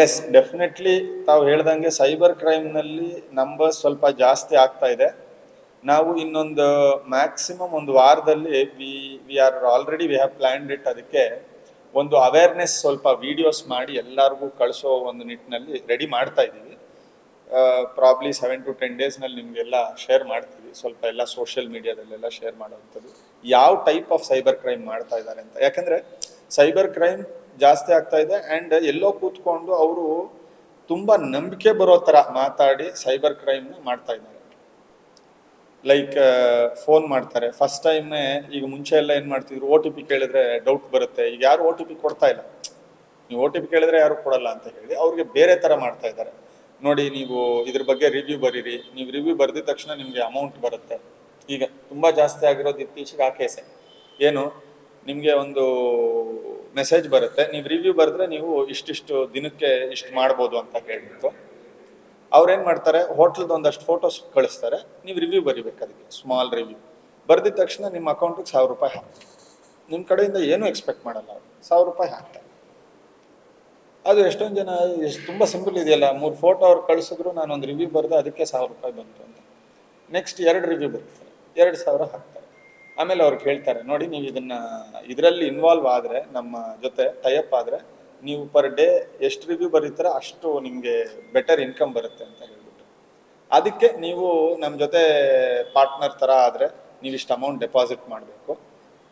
Yes definitely ತಾವು ಹೇಳ್ದಂಗೆ cyber ಕ್ರೈಮ್ನಲ್ಲಿ numbers ಸ್ವಲ್ಪ ಜಾಸ್ತಿ ಆಗ್ತಾ ಇದೆ. ನಾವು ಇನ್ನೊಂದು ಮ್ಯಾಕ್ಸಿಮಮ್ ಒಂದು ವಾರದಲ್ಲಿ we we are already we have planned it ಅದಕ್ಕೆ ಒಂದು ಅವೇರ್ನೆಸ್ ಸ್ವಲ್ಪ ವಿಡಿಯೋಸ್ ಮಾಡಿ ಎಲ್ಲರಿಗೂ ಕಳಿಸೋ ಒಂದು ನಿಟ್ಟಿನಲ್ಲಿ ರೆಡಿ ಮಾಡ್ತಾ ಇದ್ದೀವಿ. ಪ್ರಾಬ್ಲಿ ಸೆವೆನ್ ಟು ಟೆನ್ ಡೇಸ್ನಲ್ಲಿ ನಿಮಗೆಲ್ಲ ಶೇರ್ ಮಾಡ್ತೀವಿ. ಸ್ವಲ್ಪ ಎಲ್ಲ ಸೋಷಿಯಲ್ ಮೀಡಿಯಾದಲ್ಲೆಲ್ಲ ಶೇರ್ ಮಾಡೋವಂಥದ್ದು. ಯಾವ ಟೈಪ್ ಆಫ್ ಸೈಬರ್ ಕ್ರೈಮ್ ಮಾಡ್ತಾ ಇದ್ದಾರೆ ಅಂತ. ಯಾಕಂದರೆ ಸೈಬರ್ ಕ್ರೈಮ್ ಜಾಸ್ತಿ ಆಗ್ತಾ ಇದೆ. ಆ್ಯಂಡ್ ಎಲ್ಲೋ ಕೂತ್ಕೊಂಡು ಅವರು ತುಂಬ ನಂಬಿಕೆ ಬರೋ ಥರ ಮಾತಾಡಿ ಸೈಬರ್ ಕ್ರೈಮ್ನ ಮಾಡ್ತಾ ಇದ್ದಾರೆ. ಲೈಕ್ ಫೋನ್ ಮಾಡ್ತಾರೆ. ಫಸ್ಟ್ ಟೈಮೇ ಈಗ ಮುಂಚೆ ಎಲ್ಲ ಏನು ಮಾಡ್ತಿದ್ರು? ಓ ಟಿ ಪಿ ಕೇಳಿದ್ರೆ ಡೌಟ್ ಬರುತ್ತೆ. ಈಗ ಯಾರು ಓ ಟಿ ಪಿ ಕೊಡ್ತಾ ಇಲ್ಲ? ನೀವು ಓ ಟಿ ಪಿ ಕೇಳಿದ್ರೆ ಯಾರು ಕೊಡಲ್ಲ ಅಂತ ಹೇಳಿ ಅವ್ರಿಗೆ ಬೇರೆ ಥರ ಮಾಡ್ತಾ ಇದ್ದಾರೆ. ನೋಡಿ, ನೀವು ಇದ್ರ ಬಗ್ಗೆ ರಿವ್ಯೂ ಬರೀರಿ. ನೀವು ರಿವ್ಯೂ ಬರೆದಿದ ತಕ್ಷಣ ನಿಮಗೆ ಅಮೌಂಟ್ ಬರುತ್ತೆ. ಈಗ ತುಂಬ ಜಾಸ್ತಿ ಆಗಿರೋದು ಇತ್ತೀಚೆಗೆ ಆ ಕೇಸೆ ಏನು? ನಿಮಗೆ ಒಂದು ಮೆಸೇಜ್ ಬರುತ್ತೆ. ನೀವು ರಿವ್ಯೂ ಬರೆದ್ರೆ ನೀವು ಇಷ್ಟಿಷ್ಟು ದಿನಕ್ಕೆ ಇಷ್ಟು ಮಾಡ್ಬೋದು ಅಂತ ಹೇಳ್ಬಿಟ್ಟು ಅವ್ರೇನು ಮಾಡ್ತಾರೆ? ಹೋಟ್ಲದ ಒಂದಷ್ಟು ಫೋಟೋಸ್ ಕಳಿಸ್ತಾರೆ. ನೀವು ರಿವ್ಯೂ ಬರಿಬೇಕು ಅದಕ್ಕೆ ಸ್ಮಾಲ್ ರಿವ್ಯೂ ಬರೆದಿದ ತಕ್ಷಣ ನಿಮ್ಮ ಅಕೌಂಟಿಗೆ ಸಾವಿರ ರೂಪಾಯಿ ಹಾಕ್ತಾರೆ. ನಿಮ್ಮ ಕಡೆಯಿಂದ ಏನೂ ಎಕ್ಸ್ಪೆಕ್ಟ್ ಮಾಡಲ್ಲ ಅವರು. ಸಾವಿರ ರೂಪಾಯಿ ಹಾಕ್ತಾರೆ. ಅದು ಎಷ್ಟೊಂದು ಜನ, ಎಷ್ಟು ತುಂಬ ಸಿಂಪಲ್ ಇದೆಯಲ್ಲ. ಮೂರು ಫೋಟೋ ಅವ್ರು ಕಳಿಸಿದ್ರು, ನಾನು ಒಂದು ರಿವ್ಯೂ ಬರೆದು, ಅದಕ್ಕೆ ಸಾವಿರ ರೂಪಾಯಿ ಬಂತು ಅಂತ. ನೆಕ್ಸ್ಟ್ ಎರಡು ರಿವ್ಯೂ ಬರ್ತಾರೆ ಎರಡು ಸಾವಿರ ಹಾಕ್ತಾರೆ. ಆಮೇಲೆ ಅವ್ರು ಹೇಳ್ತಾರೆ ನೋಡಿ ನೀವು ಇದನ್ನ, ಇದರಲ್ಲಿ ಇನ್ವಾಲ್ವ್ ಆದರೆ, ನಮ್ಮ ಜೊತೆ ಟೈಅಪ್ ಆದರೆ, ನೀವು ಪರ್ ಡೇ ಎಷ್ಟು ರಿವ್ಯೂ ಬರೀತಾರೆ, ಅಷ್ಟು ನಿಮಗೆ ಬೆಟರ್ ಇನ್ಕಮ್ ಬರುತ್ತೆ ಅಂತ ಹೇಳ್ಬಿಟ್ಟು. ಅದಕ್ಕೆ ನೀವು ನಮ್ಮ ಜೊತೆ ಪಾರ್ಟ್ನರ್ ಥರ ಆದರೆ, ನೀವು ಇಷ್ಟು ಅಮೌಂಟ್ ಡೆಪಾಸಿಟ್ ಮಾಡಬೇಕು.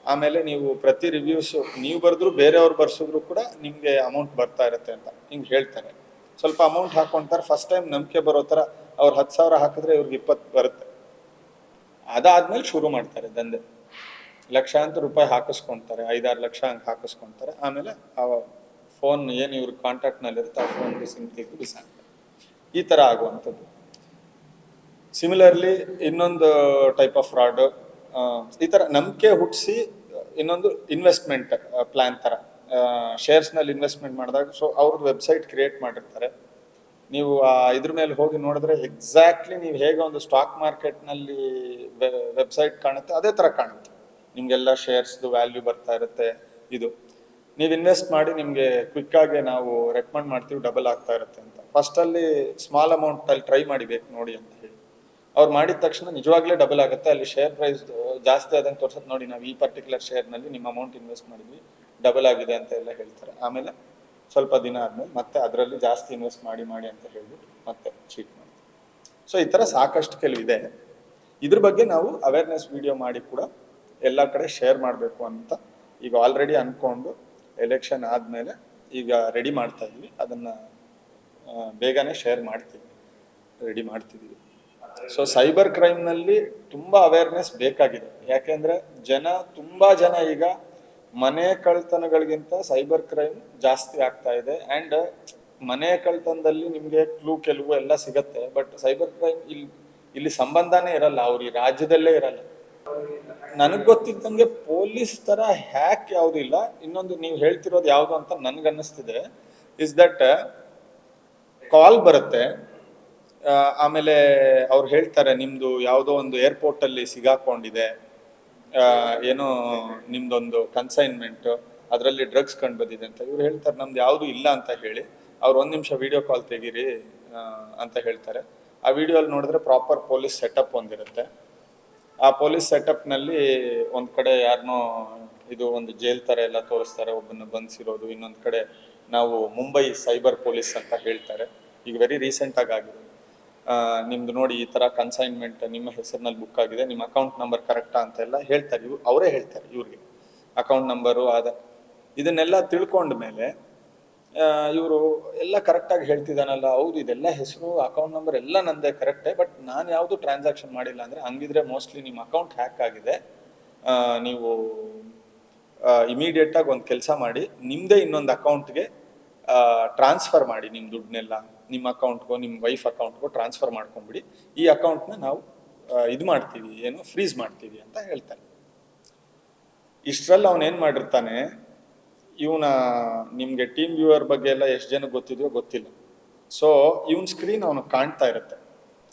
ಆಮೇಲೆ ನೀವು ಪ್ರತಿ ರಿವ್ಯೂಸ್ ನೀವು ಬರೆದ್ರು ಬೇರೆಯವ್ರು ಬರ್ಸಿದ್ರು ಕೂಡ ನಿಮಗೆ ಅಮೌಂಟ್ ಬರ್ತಾ ಇರುತ್ತೆ ಅಂತ ಹಿಂಗೆ ಹೇಳ್ತಾರೆ. ಸ್ವಲ್ಪ ಅಮೌಂಟ್ ಹಾಕೊಂತಾರೆ ಫಸ್ಟ್ ಟೈಮ್ ನಂಬಿಕೆ ಬರೋ ಥರ ಅವ್ರು ಹತ್ತು ಸಾವಿರ ಹಾಕಿದ್ರೆ ಇವ್ರಿಗೆ ಇಪ್ಪತ್ತು ಬರುತ್ತೆ. ಅದಾದ್ಮೇಲೆ ಶುರು ಮಾಡ್ತಾರೆ ದಂಧೆ. ಲಕ್ಷಾಂತರ ರೂಪಾಯಿ ಹಾಕಿಸ್ಕೊಂತಾರೆ, ಐದಾರು ಲಕ್ಷ ಹಂಗೆ ಹಾಕಿಸ್ಕೊಂತಾರೆ. ಆಮೇಲೆ ಆ ಫೋನ್ ಏನು ಇವ್ರ ಕಾಂಟ್ಯಾಕ್ಟ್ನಲ್ಲಿರುತ್ತೆ ಆ ಫೋನ್ ಸಿಮ್ ತೆಗೆದು ಬಿಸಾಕ್ತಾರೆ. ಈ ಥರ ಆಗುವಂಥದ್ದು. ಸಿಮಿಲರ್ಲಿ ಇನ್ನೊಂದು ಟೈಪ್ ಆಫ್ ಫ್ರಾಡ್ ಈ ಥರ ನಂಬಿಕೆ ಹುಟ್ಟಿಸಿ ಇನ್ನೊಂದು ಇನ್ವೆಸ್ಟ್ಮೆಂಟ್ ಪ್ಲಾನ್ ಥರ ಶೇರ್ಸ್ನಲ್ಲಿ ಇನ್ವೆಸ್ಟ್ಮೆಂಟ್ ಮಾಡಿದಾಗ ಸೊ ಅವ್ರದ್ದು ವೆಬ್ಸೈಟ್ ಕ್ರಿಯೇಟ್ ಮಾಡಿರ್ತಾರೆ. ನೀವು ಆ ಇದ್ರ ಮೇಲೆ ಹೋಗಿ ನೋಡಿದ್ರೆ ಎಕ್ಸಾಕ್ಟ್ಲಿ ನೀವು ಹೇಗೆ ಒಂದು ಸ್ಟಾಕ್ ಮಾರ್ಕೆಟ್ನಲ್ಲಿ ವೆಬ್ಸೈಟ್ ಕಾಣುತ್ತೆ, ಅದೇ ಥರ ಕಾಣುತ್ತೆ. ನಿಮಗೆಲ್ಲ ಶೇರ್ಸ್ದು ವ್ಯಾಲ್ಯೂ ಬರ್ತಾ ಇರುತ್ತೆ, ಇದು. ನೀವು ಇನ್ವೆಸ್ಟ್ ಮಾಡಿ ನಿಮಗೆ ಕ್ವಿಕ್ಕಾಗಿ ನಾವು ರೆಕಮೆಂಡ್ ಮಾಡ್ತೀವಿ ಡಬಲ್ ಆಗ್ತಾ ಇರುತ್ತೆ ಅಂತ. ಫಸ್ಟಲ್ಲಿ ಸ್ಮಾಲ್ ಅಮೌಂಟಲ್ಲಿ ಟ್ರೈ ಮಾಡಿಬೇಕು, ನೋಡಿ ಅಂತ ಹೇಳಿ. ಅವ್ರು ಮಾಡಿದ ತಕ್ಷಣ ನಿಜವಾಗ್ಲೇ ಡಬಲ್ ಆಗುತ್ತೆ. ಅಲ್ಲಿ ಶೇರ್ ಪ್ರೈಸ್ ಜಾಸ್ತಿ ಆದಂಗೆ ತೋರ್ಸೋದು ನೋಡಿ, ನಾವು ಈ ಪರ್ಟಿಕ್ಯುಲರ್ ಶೇರ್ನಲ್ಲಿ ನಿಮ್ಮ ಅಮೌಂಟ್ ಇನ್ವೆಸ್ಟ್ ಮಾಡಿದ್ವಿ ಡಬಲ್ ಆಗಿದೆ ಅಂತ ಎಲ್ಲ ಹೇಳ್ತಾರೆ. ಆಮೇಲೆ ಸ್ವಲ್ಪ ದಿನ ಆದ್ಮೇಲೆ ಮತ್ತೆ ಅದರಲ್ಲಿ ಜಾಸ್ತಿ ಇನ್ವೆಸ್ಟ್ ಮಾಡಿ ಮಾಡಿ ಅಂತ ಹೇಳ್ಬಿಟ್ಟು ಮತ್ತೆ ಚೀಟ್ ಮಾಡ್ತಾರೆ ಸೊ ಈ ಥರ ಸಾಕಷ್ಟು ಕೆಲವಿದೆ. ಇದ್ರ ಬಗ್ಗೆ ನಾವು ಅವೇರ್ನೆಸ್ ವಿಡಿಯೋ ಮಾಡಿ ಕೂಡ ಎಲ್ಲ ಕಡೆ ಶೇರ್ ಮಾಡಬೇಕು ಅಂತ ಈಗ ಆಲ್ರೆಡಿ ಅನ್ಕೊಂಡು ಎಲೆಕ್ಷನ್ ಆದಮೇಲೆ ಈಗ ರೆಡಿ ಮಾಡ್ತಾ ಇದ್ವಿ. ಅದನ್ನು ಬೇಗನೆ ಶೇರ್ ಮಾಡ್ತೀವಿ. ರೆಡಿ ಮಾಡ್ತಿದ್ದೀವಿ ಸೊ ಸೈಬರ್ ಕ್ರೈಮ್ನಲ್ಲಿ ತುಂಬ ಅವೇರ್ನೆಸ್ ಬೇಕಾಗಿದೆ. ಯಾಕೆಂದ್ರೆ ಜನ, ತುಂಬ ಜನ ಈಗ ಮನೆ ಕಳ್ತನಗಳಿಗಿಂತ ಸೈಬರ್ ಕ್ರೈಮ್ ಜಾಸ್ತಿ ಆಗ್ತಾ ಇದೆ. ಆ್ಯಂಡ್ ಮನೆ ಕಳ್ತನದಲ್ಲಿ ನಿಮಗೆ ಕ್ಲೂ ಕೆಲವು ಎಲ್ಲ ಸಿಗತ್ತೆ. ಬಟ್ ಸೈಬರ್ ಕ್ರೈಮ್ ಇಲ್ಲಿ ಇಲ್ಲಿ ಸಂಬಂಧನೇ ಇರಲ್ಲ. ಅವ್ರ ಈ ರಾಜ್ಯದಲ್ಲೇ ಇರಲ್ಲ. ನನಗೆ ಗೊತ್ತಿದ್ದಂಗೆ ಪೊಲೀಸ್ ಥರ ಹ್ಯಾಕ್ ಯಾವುದೂ ಇಲ್ಲ. ಇನ್ನೊಂದು ನೀವು ಹೇಳ್ತಿರೋದು ಯಾವುದು ಅಂತ ನನ್ಗನ್ನಿಸ್ತಿದೆ ಇಸ್ ದಟ್ ಕಾಲ್ ಬರುತ್ತೆ. ಆಮೇಲೆ ಅವ್ರು ಹೇಳ್ತಾರೆ, ನಿಮ್ದು ಯಾವುದೋ ಒಂದು ಏರ್ಪೋರ್ಟ್ ಅಲ್ಲಿ ಸಿಗಾಕೊಂಡಿದೆ. ಏನೋ ನಿಮ್ದೊಂದು ಕನ್ಸೈನ್ಮೆಂಟ್ ಅದರಲ್ಲಿ ಡ್ರಗ್ಸ್ ಕಂಡು ಬಂದಿದೆ ಅಂತ ಇವ್ರು ಹೇಳ್ತಾರೆ ನಮ್ದು ಯಾವುದು ಇಲ್ಲ ಅಂತ ಹೇಳಿ ಅವ್ರು ಒಂದು ನಿಮಿಷ ವಿಡಿಯೋ ಕಾಲ್ ತೆಗೀರಿ ಅಂತ ಹೇಳ್ತಾರೆ. ಆ ವಿಡಿಯೋಲ್ಲಿ ನೋಡಿದ್ರೆ ಪ್ರಾಪರ್ ಪೊಲೀಸ್ ಸೆಟಪ್ ಒಂದಿರುತ್ತೆ. ಆ ಪೊಲೀಸ್ ಸೆಟಪ್ನಲ್ಲಿ ಒಂದು ಕಡೆ ಯಾರನ್ನೋ ಇದು ಒಂದು ಜೈಲ್ ಥರ ಎಲ್ಲ ತೋರಿಸ್ತಾರೆ ಒಬ್ಬನ ಬಂಧಿಸಿರೋದು ಇನ್ನೊಂದು ಕಡೆ ನಾವು ಮುಂಬೈ ಸೈಬರ್ ಪೊಲೀಸ್ ಅಂತ ಹೇಳ್ತಾರೆ. ಈಗ ವೆರಿ ರೀಸೆಂಟಾಗಿ ಆಗಿರೋದು ಆ, ನಿಮ್ದು ನೋಡಿ ಈ ತರ ಕನ್ಸೈನ್ಮೆಂಟ್ ನಿಮ್ಮ ಹೆಸರಿನಲ್ಲಿ ಬುಕ್ ಆಗಿದೆ, ನಿಮ್ಮ ಅಕೌಂಟ್ ನಂಬರ್ ಕರೆಕ್ಟಾ ಅಂತ ಎಲ್ಲ ಹೇಳ್ತಾರೆ. ಇವ್ರು ಅವರೇ ಹೇಳ್ತಾರೆ ಇವ್ರಿಗೆ. ಅಕೌಂಟ್ ನಂಬರು ಆದ ಇದನ್ನೆಲ್ಲ ತಿಳ್ಕೊಂಡ ಮೇಲೆ ಇವರು ಎಲ್ಲ ಕರೆಕ್ಟಾಗಿ ಹೇಳ್ತಿದ್ದಾನಲ್ಲ, ಹೌದು, ಇದೆಲ್ಲ ಹೆಸರು ಅಕೌಂಟ್ ನಂಬರ್ ಎಲ್ಲ ನಂದೇ ಕರೆಕ್ಟೇ ಬಟ್ ನಾನು ಯಾವುದು ಟ್ರಾನ್ಸಾಕ್ಷನ್ ಮಾಡಿಲ್ಲ ಅಂದರೆ ಹಂಗಿದ್ರೆ ಮೋಸ್ಟ್ಲಿ ನಿಮ್ಮ ಅಕೌಂಟ್ ಹ್ಯಾಕ್ ಆಗಿದೆ. ನೀವು ಇಮಿಡಿಯೇಟಾಗಿ ಒಂದು ಕೆಲಸ ಮಾಡಿ ನಿಮ್ಮದೇ ಇನ್ನೊಂದು ಅಕೌಂಟ್ಗೆ ಟ್ರಾನ್ಸ್ಫರ್ ಮಾಡಿ ನಿಮ್ಮ ದುಡ್ಡನ್ನೆಲ್ಲ. ನಿಮ್ಮ ಅಕೌಂಟ್ಗೋ ನಿಮ್ಮ ವೈಫ್ ಅಕೌಂಟ್ಗೋ ಟ್ರಾನ್ಸ್ಫರ್ ಮಾಡ್ಕೊಂಬಿಡಿ. ಈ ಅಕೌಂಟ್ನ ನಾವು ಇದು ಮಾಡ್ತೀವಿ, ಏನು ಫ್ರೀಸ್ ಮಾಡ್ತೀವಿ ಅಂತ ಹೇಳ್ತಾರೆ. ಇಷ್ಟರಲ್ಲಿ ಅವನು ಏನು ಮಾಡಿರ್ತಾನೆ, ಇವನ, ನಿಮಗೆ ಟೀಮ್ ವ್ಯೂವರ್ ಬಗ್ಗೆ ಎಲ್ಲ ಎಷ್ಟು ಜನಕ್ಕೆ ಗೊತ್ತಿದೆಯೋ ಗೊತ್ತಿಲ್ಲ. ಸೊ ಇವನ್ ಸ್ಕ್ರೀನ್ ಅವನು ಕಾಣ್ತಾ ಇರುತ್ತೆ.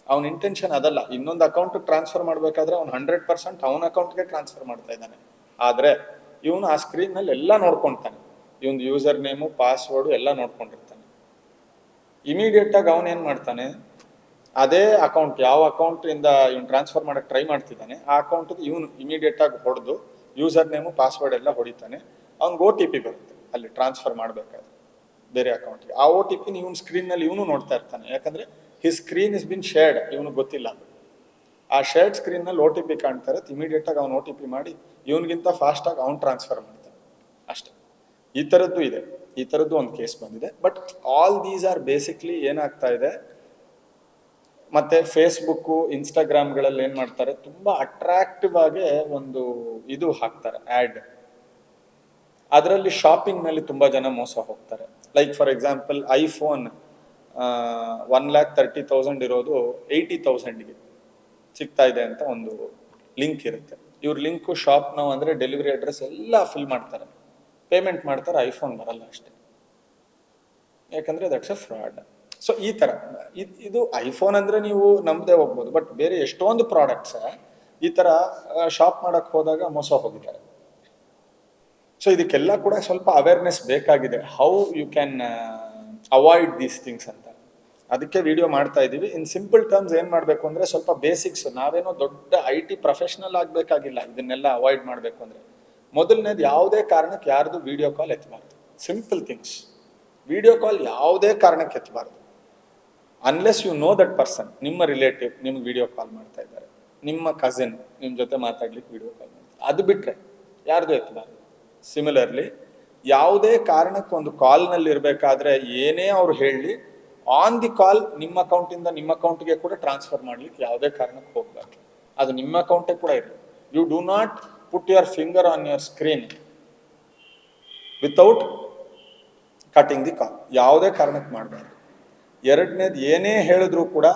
ಅವನ ಇಂಟೆನ್ಷನ್ ಅದಲ್ಲ. ಇನ್ನೊಂದು ಅಕೌಂಟ್ ಟ್ರಾನ್ಸ್ಫರ್ ಮಾಡಬೇಕಾದ್ರೆ ಅವ್ನು ಹಂಡ್ರೆಡ್ ಪರ್ಸೆಂಟ್ ಅವನ ಅಕೌಂಟ್ಗೆ ಟ್ರಾನ್ಸ್ಫರ್ ಮಾಡ್ತಾ ಇದ್ದಾನೆ. ಆದರೆ, ಇವನು ಆ ಸ್ಕ್ರೀನ್ನಲ್ಲಿ ಎಲ್ಲ ನೋಡ್ಕೊಳ್ತಾನೆ ಇವನ್ ಯೂಸರ್ ನೇಮು ಪಾಸ್ವರ್ಡು ಎಲ್ಲ ನೋಡ್ಕೊಂಡಿರ್ತಾನೆ. ಇಮಿಡಿಯೇಟ್ ಆಗಿ ಅವನು ಏನು ಮಾಡ್ತಾನೆ, ಅದೇ ಅಕೌಂಟ್ ಯಾವ ಅಕೌಂಟ್ ಇಂದ ಇವ್ನು ಟ್ರಾನ್ಸ್ಫರ್ ಮಾಡೋಕೆ ಟ್ರೈ ಮಾಡ್ತಿದ್ದಾನೆ, ಆ ಅಕೌಂಟ್ ಇವನು ಇಮಿಡಿಯೇಟ್ ಆಗಿ ಹೊಡೆದು ಯೂಸರ್ ನೇಮು ಪಾಸ್ವರ್ಡ್ ಎಲ್ಲ ಹೊಡಿತಾನೆ. ಅವ್ನಿಗೆ ಓ ಟಿ ಪಿ ಬರುತ್ತೆ, ಅಲ್ಲಿ ಟ್ರಾನ್ಸ್ಫರ್ ಮಾಡಬೇಕಾದ್ರೆ, ಬೇರೆ ಅಕೌಂಟ್ಗೆ ಆ ಓ ಟಿ ಪಿನ ಇವನ್ ಸ್ಕ್ರೀನ್ನಲ್ಲಿ ಇವನು ನೋಡ್ತಾ ಇರ್ತಾನೆ. ಯಾಕಂದ್ರೆ his screen is been shared ಇವನು ಗೊತ್ತಿಲ್ಲ ಆ ಶೇರ್ಡ್ ಸ್ಕ್ರೀನ್ನಲ್ಲಿ ಓ ಟಿ ಪಿ ಕಾಣ್ತಾರೆ ಇಮಿಡಿಯೇಟ್ ಆಗಿ ಅವ್ನು ಓ ಟಿ ಪಿ ಮಾಡಿ, ಇವನಿಗಿಂತ ಫಾಸ್ಟಾಗಿ ಅವ್ನು ಟ್ರಾನ್ಸ್ಫರ್ ಮಾಡ್ತಾನೆ. ಅಷ್ಟೇ. ಈ ಥರದ್ದು ಇದೆ. ಈ ಥರದ್ದು ಒಂದು ಕೇಸ್ ಬಂದಿದೆ. But all these are basically ಏನಾಗ್ತಾ ಇದೆ? ಮತ್ತೆ ಫೇಸ್ಬುಕ್ಕು ಇನ್ಸ್ಟಾಗ್ರಾಮ್ಗಳಲ್ಲಿ ಏನು ಮಾಡ್ತಾರೆ? ತುಂಬ ಅಟ್ರಾಕ್ಟಿವ್ ಆಗಿ ಒಂದು ಇದು ಹಾಕ್ತಾರೆ ಆ್ಯಡ್ ಅದರಲ್ಲಿ ಶಾಪಿಂಗ್ ಶಾಪಿಂಗ್ನಲ್ಲಿ ತುಂಬ ಜನ ಮೋಸ ಹೋಗ್ತಾರೆ. Like for example iPhone one lakh thirty thousand ಇರೋದು ಏಯ್ಟಿ ತೌಸಂಡ್ಗೆ ಸಿಗ್ತಾ ಇದೆ ಅಂತ ಒಂದು ಲಿಂಕ್ ಇರುತ್ತೆ. ಇವ್ರ ಲಿಂಕು ಶಾಪ್ ನಾವು ಅಂದರೆ ಡೆಲಿವರಿ ಅಡ್ರೆಸ್ ಎಲ್ಲ ಫಿಲ್ ಮಾಡ್ತಾರೆ. ಪೇಮೆಂಟ್ ಮಾಡ್ತಾರೆ ಐಫೋನ್ ಬರಲ್ಲ ಅಷ್ಟೇ. ಯಾಕಂದರೆ ದಟ್ಸ್ ಎ ಫ್ರಾಡ್ ಸೊ ಈ ಥರ ಇದ್- ಐಫೋನ್ ಅಂದರೆ ನೀವು ನಮ್ಮದೇ ಹೋಗ್ಬೋದು ಬಟ್ ಬೇರೆ ಎಷ್ಟೊಂದು ಪ್ರಾಡಕ್ಟ್ಸ ಈ ಥರ ಶಾಪ್ ಮಾಡೋಕ್ಕೆ ಹೋದಾಗ ಮೋಸ ಹೋಗಿದ್ದಾರೆ. ಸೊ ಇದಕ್ಕೆಲ್ಲ ಕೂಡ ಸ್ವಲ್ಪ ಅವೇರ್ನೆಸ್ ಬೇಕಾಗಿದೆ how you can avoid these things ಅಂತ. ಅದಕ್ಕೆ ವಿಡಿಯೋ ಮಾಡ್ತಾ ಇದ್ದೀವಿ ಇನ್ ಸಿಂಪಲ್ ಟರ್ಮ್ಸ್ ಏನು ಮಾಡಬೇಕು ಅಂದರೆ ಸ್ವಲ್ಪ ಬೇಸಿಕ್ಸ್ ನಾವೇನೋ ದೊಡ್ಡ ಐ ಟಿ ಪ್ರೊಫೆಷ್ನಲ್ ಆಗಬೇಕಾಗಿಲ್ಲ, ಇದನ್ನೆಲ್ಲ ಅವಾಯ್ಡ್ ಮಾಡಬೇಕು ಅಂದರೆ. ಮೊದಲನೇದು ಯಾವುದೇ ಕಾರಣಕ್ಕೆ ಯಾರ್ದು ವಿಡಿಯೋ ಕಾಲ್ ಎತ್ತಬಾರ್ದು ಸಿಂಪಲ್ ಥಿಂಗ್ಸ್ ವಿಡಿಯೋ ಕಾಲ್ ಯಾವುದೇ ಕಾರಣಕ್ಕೆ ಎತ್ತಬಾರ್ದು unless you know that person ನಿಮ್ಮ ರಿಲೇಟಿವ್ ನಿಮ್ಗೆ ವಿಡಿಯೋ ಕಾಲ್ ಮಾಡ್ತಾ ಇದ್ದಾರೆ. ನಿಮ್ಮ ಕಸಿನ್ ನಿಮ್ಮ ಜೊತೆ ಮಾತಾಡ್ಲಿಕ್ಕೆ ವಿಡಿಯೋ ಕಾಲ್ ಮಾಡ್ತಾರೆ ಅದು ಬಿಟ್ಟರೆ ಯಾರ್ದು ಎತ್ತಬಾರ್ದು ಸಿಮಿಲರ್ಲಿ ಯಾವುದೇ ಕಾರಣಕ್ಕೆ ಒಂದು ಕಾಲ್ನಲ್ಲಿ ಇರಬೇಕಾದ್ರೆ ಏನೇ ಅವ್ರು ಹೇಳಿ ಆನ್ ದಿ ಕಾಲ್ ನಿಮ್ಮ ಅಕೌಂಟಿಂದ ನಿಮ್ಮ ಅಕೌಂಟ್ಗೆ ಕೂಡ ಟ್ರಾನ್ಸ್ಫರ್ ಮಾಡ್ಲಿಕ್ಕೆ ಯಾವುದೇ ಕಾರಣಕ್ಕೆ ಹೋಗ್ಬಾರ್ದು. ಅದು ನಿಮ್ಮ ಅಕೌಂಟೇ ಕೂಡ ಇರಲಿ. You do not put your finger on your screen without cutting the call ಯಾವುದೇ ಕಾರಣಕ್ಕೆ ಮಾಡಬಾರ್ದು. ಎರಡನೇದು ಏನೇ ಹೇಳಿದ್ರೂ ಕೂಡ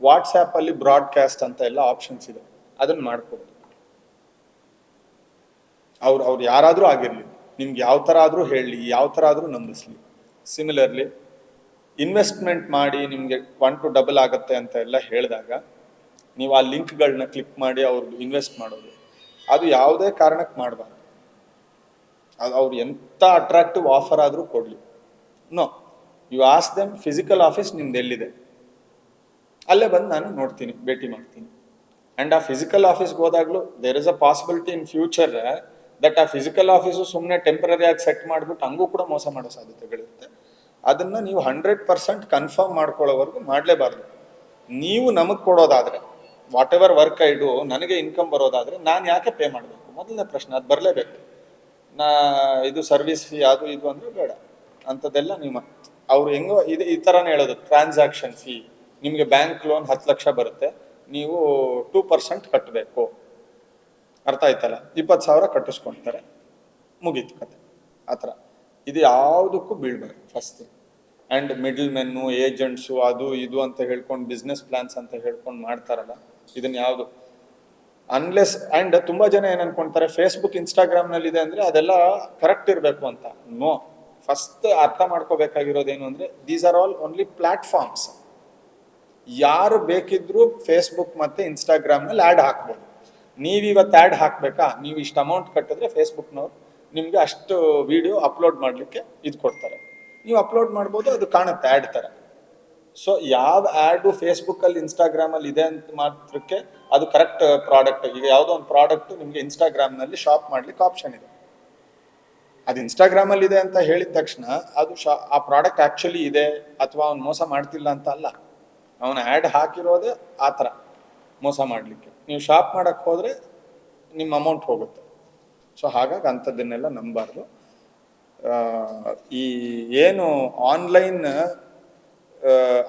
ವಾಟ್ಸ್ಯಾಪಲ್ಲಿ ಬ್ರಾಡ್ಕಾಸ್ಟ್ ಅಂತ ಎಲ್ಲ ಆಪ್ಷನ್ಸ್ ಇದೆ. ಅದನ್ನು ಮಾಡ್ಬೋದು ಅವ್ರು ಅವ್ರು ಯಾರಾದರೂ ಆಗಿರಲಿ, ನಿಮ್ಗೆ ಯಾವ ಥರ ಆದರೂ ಹೇಳಲಿ ಯಾವ ಥರ ಆದರೂ ನಂಬಿಸ್ಲಿ. ಸಿಮಿಲರ್ಲಿ ಇನ್ವೆಸ್ಟ್ಮೆಂಟ್ ಮಾಡಿ ನಿಮಗೆ ಒನ್ ಟು ಡಬಲ್ ಆಗುತ್ತೆ ಅಂತ ಎಲ್ಲ ಹೇಳಿದಾಗ, ನೀವು ಆ ಲಿಂಕ್ಗಳನ್ನ ಕ್ಲಿಕ್ ಮಾಡಿ ಅವ್ರದ್ದು ಇನ್ವೆಸ್ಟ್ ಮಾಡೋದು. ಅದು ಯಾವುದೇ ಕಾರಣಕ್ಕೆ ಮಾಡಬಾರ್ದು. ಅದು ಅವ್ರು ಎಂಥ ಅಟ್ರಾಕ್ಟಿವ್ ಆಫರ್ ಆದರೂ ಕೊಡಲಿ. No you ask them physical office ನಿಮ್ದು ಎಲ್ಲಿದೆ? ಅಲ್ಲೇ ಬಂದು ನಾನು ನೋಡ್ತೀನಿ, ಭೇಟಿ ಮಾಡ್ತೀನಿ. ಆ್ಯಂಡ್ ಆ ಫಿಸಿಕಲ್ ಆಫೀಸ್ಗೆ ಹೋದಾಗಲೂ there is a possibility in future that ಆ ಫಿಸಿಕಲ್ ಆಫೀಸು ಸುಮ್ಮನೆ ಟೆಂಪರರಿ ಆಗಿ ಸೆಟ್ ಮಾಡಿಬಿಟ್ಟು ಹಂಗೂ ಕೂಡ ಮೋಸ ಮಾಡೋ ಸಾಧ್ಯತೆಗಳಿರುತ್ತೆ. ಅದನ್ನು ನೀವು ಹಂಡ್ರೆಡ್ ಪರ್ಸೆಂಟ್ ಕನ್ಫರ್ಮ್ ಮಾಡ್ಕೊಳ್ಳೋವರೆಗೂ ಮಾಡಲೇಬಾರ್ದು. ನೀವು ನಮಗೆ ಕೊಡೋದಾದ್ರೆ whatever work I do ನನಗೆ ಇನ್ಕಮ್ ಬರೋದಾದ್ರೆ ನಾನು ಯಾಕೆ ಪೇ ಮಾಡಬೇಕು? ಮೊದಲನೇ ಪ್ರಶ್ನೆ, ಅದು ಬರಲೇಬೇಕು. ನಾ, ಇದು ಸರ್ವಿಸ್ ಫೀ ಅದು ಇದು ಅಂದ್ರೆ ಬೇಡ. ಅಂಥದ್ದೆಲ್ಲ ನಿಮ್ಮ, ಅವ್ರು ಹೆಂಗೋ, ಇದು ಈ ಥರನೇ ಹೇಳೋದು ಟ್ರಾನ್ಸಾಕ್ಷನ್ ಫೀ ನಿಮಗೆ ಬ್ಯಾಂಕ್ ಲೋನ್ ಹತ್ತು ಲಕ್ಷ ಬರುತ್ತೆ. ನೀವು ಟೂ ಪರ್ಸೆಂಟ್ ಕಟ್ಟಬೇಕು ಅರ್ಥ ಆಯ್ತಲ್ಲ? ಇಪ್ಪತ್ತು ಸಾವಿರ ಕಟ್ಟಿಸ್ಕೊಳ್ತಾರೆ ಮುಗೀತು ಕತೆ. ಆ ಥರ. ಇದು ಯಾವುದಕ್ಕೂ ಬೀಳ್ಬಾರ್ದು first and middle men agents ಅದು ಇದು ಅಂತ ಹೇಳ್ಕೊಂಡು ಬಿಸ್ನೆಸ್ ಪ್ಲಾನ್ಸ್ ಅಂತ ಹೇಳ್ಕೊಂಡು ಮಾಡ್ತಾರಲ್ಲ ಇದನ್ನ ಯಾವುದು? ಅನ್ಲೆಸ್ ಅಂಡ್ ತುಂಬಾ ಜನ ಏನ್ ಅನ್ಕೊಂತಾರೆ ಫೇಸ್ಬುಕ್ ಇನ್ಸ್ಟಾಗ್ರಾಮ್ನಲ್ಲಿ ಇದೆ ಅಂದ್ರೆ ಅದೆಲ್ಲ ಕರೆಕ್ಟ್ ಇರಬೇಕು ಅಂತ. ನೋ ಫಸ್ಟ್ ಅರ್ಥ ಮಾಡ್ಕೋಬೇಕಾಗಿರೋದು ಏನು ಅಂದ್ರೆ these are all only platforms ಯಾರು ಬೇಕಿದ್ರೂ ಫೇಸ್ಬುಕ್ ಮತ್ತು ಇನ್ಸ್ಟಾಗ್ರಾಮ್ನಲ್ಲಿ ಆ್ಯಡ್ ಹಾಕ್ಬೋದು. ನೀವು ಇವತ್ತು ಆ್ಯಡ್ ಹಾಕಬೇಕಾ? ನೀವು ಇಷ್ಟು ಅಮೌಂಟ್ ಕಟ್ಟಿದ್ರೆ ಫೇಸ್ಬುಕ್ನವ್ರು ನಿಮಗೆ ಅಷ್ಟು ವಿಡಿಯೋ ಅಪ್ಲೋಡ್ ಮಾಡಲಿಕ್ಕೆ ಇದು ಕೊಡ್ತಾರೆ ನೀವು ಅಪ್ಲೋಡ್ ಮಾಡ್ಬೋದು, ಅದು ಕಾಣುತ್ತೆ ಆ್ಯಡ್ ಥರ ಸೊ ಯಾವ ಆ್ಯಡು ಫೇಸ್ಬುಕ್ಕಲ್ಲಿ ಇನ್ಸ್ಟಾಗ್ರಾಮಲ್ಲಿ ಇದೆ ಅಂತ ಮಾತ್ರಕ್ಕೆ ಅದು ಕರೆಕ್ಟ್ ಪ್ರಾಡಕ್ಟ್ ಈಗ ಯಾವುದೋ ಒಂದು ಪ್ರಾಡಕ್ಟ್ ನಿಮಗೆ ಇನ್ಸ್ಟಾಗ್ರಾಮ್ನಲ್ಲಿ ಶಾಪ್ ಮಾಡ್ಲಿಕ್ಕೆ ಆಪ್ಷನ್ ಇದೆ. ಅದು ಇನ್ಸ್ಟಾಗ್ರಾಮಲ್ಲಿ ಇದೆ ಅಂತ ಹೇಳಿದ ತಕ್ಷಣ ಅದು ಶಾ, ಆ ಪ್ರಾಡಕ್ಟ್ ಆ್ಯಕ್ಚುಲಿ ಇದೆ ಅಥವಾ ಅವ್ನು ಮೋಸ ಮಾಡ್ತಿಲ್ಲ ಅಂತ ಅಲ್ಲ. ಅವನು ಆ್ಯಡ್ ಹಾಕಿರೋದೇ ಆ ಥರ ಮೋಸ ಮಾಡಲಿಕ್ಕೆ. ನೀವು ಶಾಪ್ ಮಾಡಕ್ಕೆ ಹೋದರೆ ನಿಮ್ಮ ಅಮೌಂಟ್ ಹೋಗುತ್ತೆ. ಸೊ ಹಾಗಾಗಿ ಅಂಥದ್ದನ್ನೆಲ್ಲ ನಂಬಾರ್ದು. ಈ ಏನು ಆನ್ಲೈನ್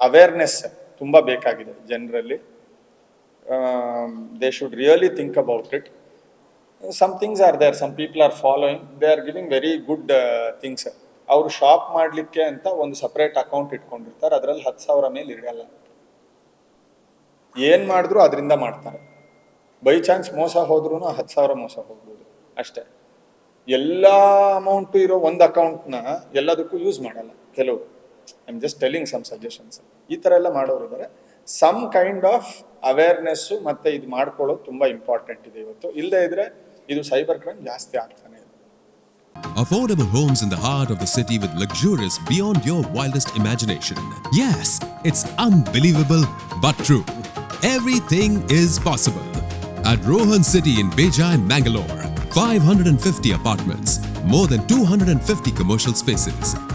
ಅವೇರ್ನೆಸ್ ತುಂಬ ಬೇಕಾಗಿದೆ ಜನರಲ್ಲಿ. They should really think about it some things are there some people are following they are giving very good things ಅವರು ಶಾಪ್ ಮಾಡಲಿಕ್ಕೆ ಅಂತ ಒಂದು ಸಪ್ರೇಟ್ ಅಕೌಂಟ್ ಇಟ್ಕೊಂಡಿರ್ತಾರೆ, ಅದರಲ್ಲಿ ಹತ್ತು ಸಾವಿರ ಮೇಲೆ ಇರಲ್ಲ ಏನು ಮಾಡಿದ್ರು ಅದರಿಂದ ಮಾಡ್ತಾರೆ. ಬೈ ಚಾನ್ಸ್ ಮೋಸ ಹೋದ್ರೂ ಹತ್ತು ಸಾವಿರ ಮೋಸ ಹೋಗ್ಬೋದು, ಅಷ್ಟೇ. ಎಲ್ಲ ಅಮೌಂಟು ಇರೋ ಒಂದು ಅಕೌಂಟ್ನ ಎಲ್ಲದಕ್ಕೂ ಯೂಸ್ ಮಾಡಲ್ಲ, ಕೆಲವರು. I am just telling some suggestions ಈ ಥರ ಎಲ್ಲ ಮಾಡೋರು ಇದ್ದಾರೆ ಸಮ್ ಕೈಂಡ್ ಆಫ್ ಅವೇರ್ನೆಸ್ಸು ಮತ್ತು ಇದು ಮಾಡ್ಕೊಳ್ಳೋದು ತುಂಬ ಇಂಪಾರ್ಟೆಂಟ್ ಇದೆ ಇವತ್ತು ಇಲ್ಲದೇ ಇದ್ರೆ ಇದು ಸೈಬರ್ ಕ್ರೈಮ್ ಜಾಸ್ತಿ ಆಗ್ತಾನೆ Affordable homes in the heart of the city with luxurious beyond your wildest imagination. Yes, it's unbelievable but true. Everything is possible. At Rohan City in Bejai, Mangalore, 550 apartments, more than 250 commercial spaces,